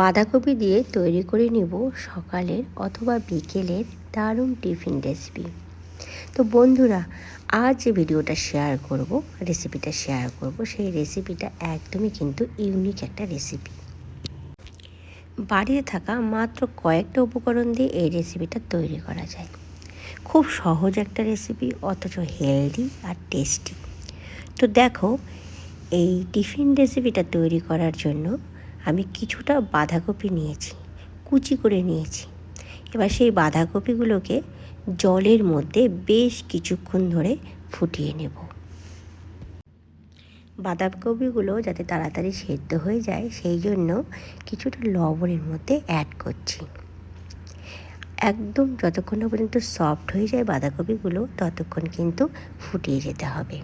বাঁধাকপি দিয়ে তৈরি করে নেব সকালের অথবা বিকেলের দারুণ টিফিন রেসিপি তো বন্ধুরা, আজ যে ভিডিওটা শেয়ার করব রেসিপিটা শেয়ার করব, সেই রেসিপিটা একদমই কিন্তু ইউনিক একটা রেসিপি বাড়িতে থাকা মাত্র কয়েকটা উপকরণ দিয়ে এই রেসিপিটা তৈরি করা যায়। খুব সহজ একটা রেসিপি অথচ হেলদি আর টেস্টি তো দেখো, এই টিফিন রেসিপিটা তৈরি করার জন্য আমি কিছুটা বাঁধাকপি নিয়েছি, কুচি করে নিয়েছি। এবার সেই বাঁধাকপিগুলোকে জলের মধ্যে বেশ কিছুক্ষণ ধরে ফুটিয়ে নেব। বাঁধাকপিগুলো যাতে তাড়াতাড়ি সেদ্ধ হয়ে যায়, সেই জন্য কিছুটা লবণের মধ্যে অ্যাড করছি। একদম যতক্ষণ না পর্যন্ত সফট হয়ে যায় বাঁধাকপিগুলো, ততক্ষণ কিন্তু ফুটিয়ে যেতে হবে।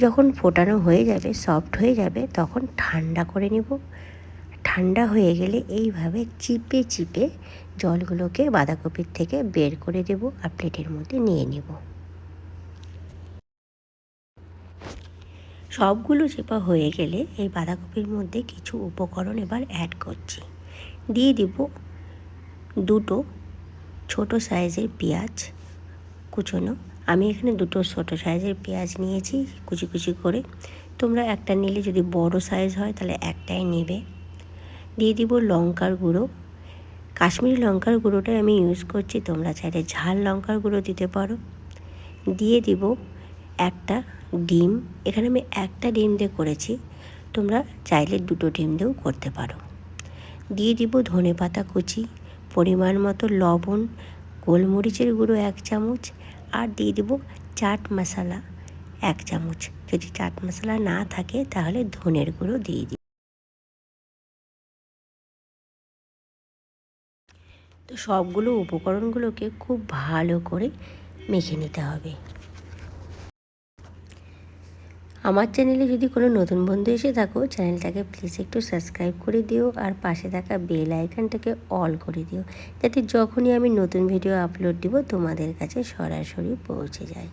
যখন ফোটানো হয়ে যাবে সফট হয়ে যাবে, তখন ঠান্ডা করে নেব। ঠান্ডা হয়ে গেলে এইভাবে চিপে চিপে জলগুলোকে বাঁধাকপির থেকে বের করে দেব আর প্লেটের মধ্যে নিয়ে নেব। সবগুলো চেপা হয়ে গেলে এই বাঁধাকপির মধ্যে কিছু উপকরণ এবার অ্যাড করছি। দিয়ে দিব দুটো ছোট সাইজের পেঁয়াজ কুচোনো আমি এখানে দুটো ছোটো সাইজের পেঁয়াজ নিয়েছি, কুচি কুচি করে। তোমরা একটা নিলে যদি বড় সাইজ হয়, তাহলে একটাই নেবে। দিয়ে দিব লঙ্কার গুঁড়ো। কাশ্মীরি লঙ্কার গুঁড়োটাই আমি ইউজ করছি, তোমরা চাইলে ঝাল লঙ্কার গুঁড়ো দিতে পারো। দিয়ে দিব একটা ডিম। এখানে আমি একটা ডিম দিয়ে করেছি, তোমরা চাইলে দুটো ডিম দিয়েও করতে পারো। দিয়ে দিব ধনে পাতা কুচি, পরিমাণ মতো লবণ, গোলমরিচের গুঁড়ো এক চামচ আর দিয়ে দেবো চাট মশলা, এক চামচ। যদি চাট মশলা না থাকে, তাহলে ধনের গুঁড়ো দিয়ে দিই। তো সবগুলো উপকরণগুলোকে খুব ভালো করে মেখে নিতে হবে। আমার চ্যানেলে যদি কোনো নতুন বন্ধু এসে থাকো চ্যানেলটাকে প্লিজ একটু সাবস্ক্রাইব করে দিও আর পাশে থাকা বেল আইকনটাকে অল করে দিও, যাতে যখনই আমি নতুন ভিডিও আপলোড দিব, তোমাদের কাছে সরাসরি পৌঁছে যায়।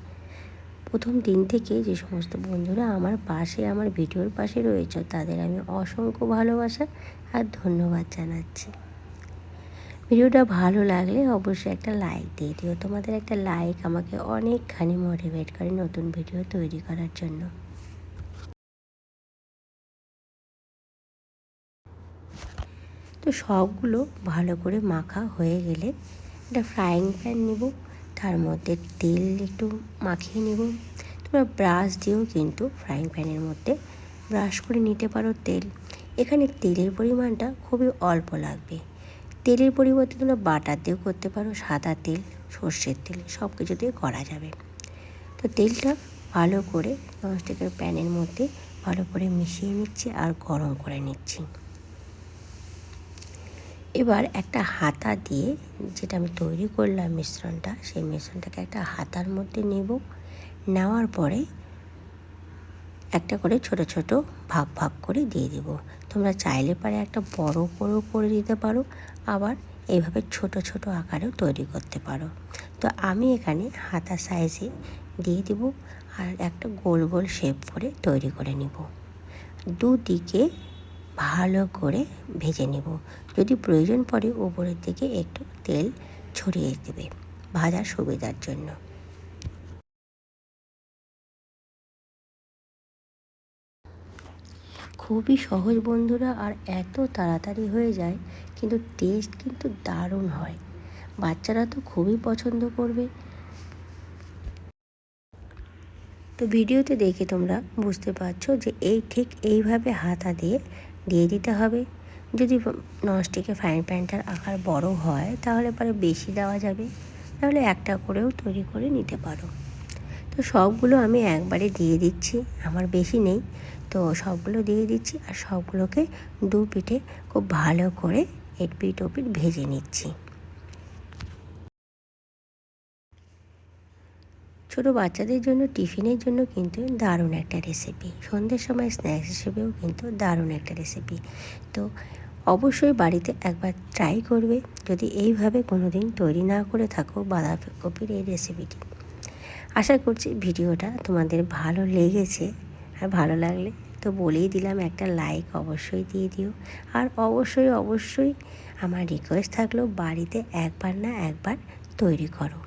প্রথম দিন থেকে যে সমস্ত বন্ধুরা আমার পাশে, আমার ভিডিওর পাশে রয়েছে, তাদের আমি অসংখ্য ভালোবাসা আর ধন্যবাদ জানাচ্ছি। ভিডিওটা ভালো লাগলে অবশ্যই একটা লাইক দিয়ে দিও। তোমাদের একটা লাইক আমাকে অনেকখানি মোটিভেট করে নতুন ভিডিও তৈরি করার জন্য। তো সবগুলো ভালো করে মাখা হয়ে গেলে একটা ফ্রাইং প্যান নেব, তার মধ্যে তেল একটু মাখিয়ে নেব। তোমরা ব্রাশ দিয়েও কিন্তু ফ্রাইং প্যানের মধ্যে ব্রাশ করে নিতে পারো তেল। এখানে তেলের পরিমাণটা খুবই অল্প লাগবে। তেলের পরিবর্তে তোমরা বাটার দিয়েও করতে পারো, সাদা তেল, সর্ষের তেল সব কিছু দিয়ে করা যাবে। তো তেলটা ভালো করে ননস্টিকের প্যানের মধ্যে ভালো করে মিশিয়ে নিচ্ছি আর গরম করে নিচ্ছি। এবার একটা হাতা দিয়ে যেটা আমি তৈরি করলাম মিশ্রণটা, সেই মিশ্রণটাকে একটা হাতার মধ্যে নেব। নেওয়ার পরে একটা করে ছোট ছোট ভাগ ভাগ করে দিয়ে দেব। তোমরা চাইলে পারে একটা বড় করেও করে দিতে পারো, আবার এইভাবে ছোট ছোট আকারেও তৈরি করতে পারো। তো আমি এখানে হাতা সাইজে দিয়ে দেব আর একটা গোল গোল শেপ করে তৈরি করে নিব। দুদিকে ভালো করে ভেজে নেব। যদি প্রয়োজন পড়ে ওপরের দিকে একটু তেল ছড়িয়ে দেবে। ভাজার সুবিধার জন্য। খুবই সহজ বন্ধুরা, আর এত তাড়াতাড়ি হয়ে যায়, কিন্তু টেস্ট কিন্তু দারুণ হয়। বাচ্চারা তো খুবই পছন্দ করবে। তো ভিডিওতে দেখে তোমরা বুঝতে পারছ যে এই ঠিক এইভাবে হাতা দিয়ে দিয়ে দিতে হবে। যদি ননস্টিকের ফ্রাইং প্যানটার আকার বড় হয়, তাহলে পরে বেশি দেওয়া যাবে। তাহলে একটা করেও তৈরি করে নিতে পারো। তো সবগুলো আমি একবারে দিয়ে দিচ্ছি, আমার বেশি নেই। তো সবগুলো দিয়ে দিচ্ছি আর সবগুলোকে দু পিঠে খুব ভালো করে এট পিঠ ওপিঠ ভেজে নিচ্ছি। ছোটো বাচ্চাদের জন্য টিফিনের জন্য কিন্তু দারুণ একটা রেসিপি সন্ধ্যের সময় স্ন্যাক্স হিসেবেও কিন্তু দারুণ একটা রেসিপি তো অবশ্যই বাড়িতে একবার ট্রাই করবে। যদি এইভাবে কোনো দিন তৈরি না করে থাকো বাঁধাকপির এই রেসিপিটি আশা করছি ভিডিওটা তোমাদের ভালো লেগেছে। আর ভালো লাগলে তো বলেই দিলাম একটা লাইক অবশ্যই দিয়ে দিও। আর অবশ্যই অবশ্যই আমার রিকোয়েস্ট থাকল বাড়িতে একবার না একবার তৈরি করো।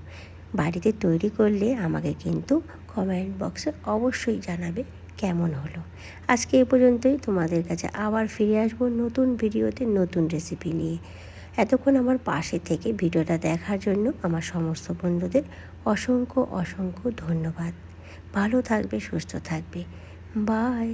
বাড়িতে তৈরি করলে আমাকে কিন্তু কমেন্ট বক্সে অবশ্যই জানাবে কেমন হলো। আজকে এ পর্যন্তই, তোমাদের কাছে আবার ফিরে আসব নতুন ভিডিওতে নতুন রেসিপি নিয়ে। এতক্ষণ আমার পাশে থেকে ভিডিওটা দেখার জন্য আমার সমস্ত বন্ধুদের অসংখ্য অসংখ্য ধন্যবাদ। ভালো থাকবে, সুস্থ থাকবে। বাই